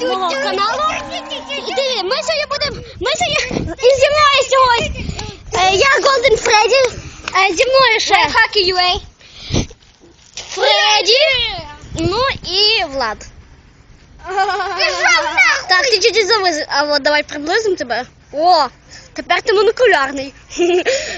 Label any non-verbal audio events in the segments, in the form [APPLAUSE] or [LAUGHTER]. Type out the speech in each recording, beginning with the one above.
каналу. Диви, ми сьогодні будемо. Ми сьогодні. І зі мною сьогодні. е, Я Голден Фредді. Зі мною ще. Хакі UA. Фредді. Ну і Влад. Так, ти чуть-чуть завис. А от давай приблизимо тебе. О, тепер ти монокулярний. [LAUGHS]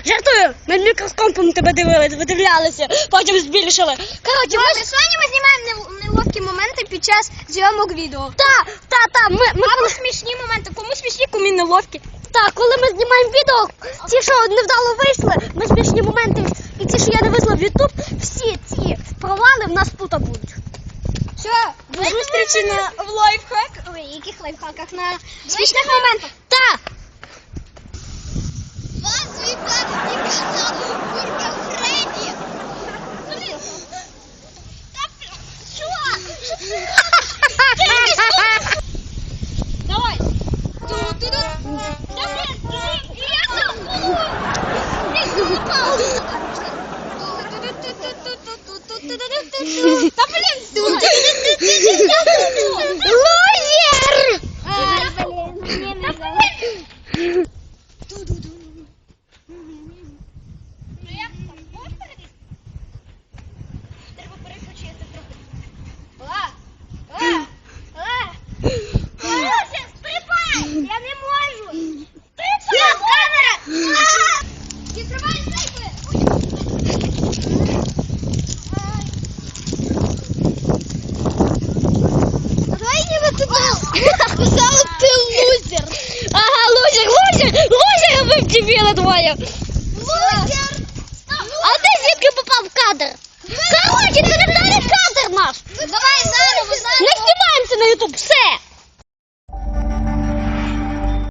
Жартую, ми мікроскопом тебе дивились, видивлялися, потім збільшили. Коротше, ми... Сьогодні ми знімаємо неловкі моменти під час зйомок відео. Та, та, та, ми, ми Або смішні моменти, кому смішні, кому неловкі. Так, коли ми знімаємо відео, ті, що невдало вийшли, ми смішні моменти, і ті, що я не везла в Ютуб, всі ці провали в нас тут будуть. Все, до зустрічі на в лайфхак. Ой, яких лайфхаках? На смішних моментах. Давай. Да блин, Лузер! Да блин! знаю. Лузер! А ты зимки попал в кадр? Короче, це кадр наш. Давай заново, заново. Не знімаємося на YouTube. все.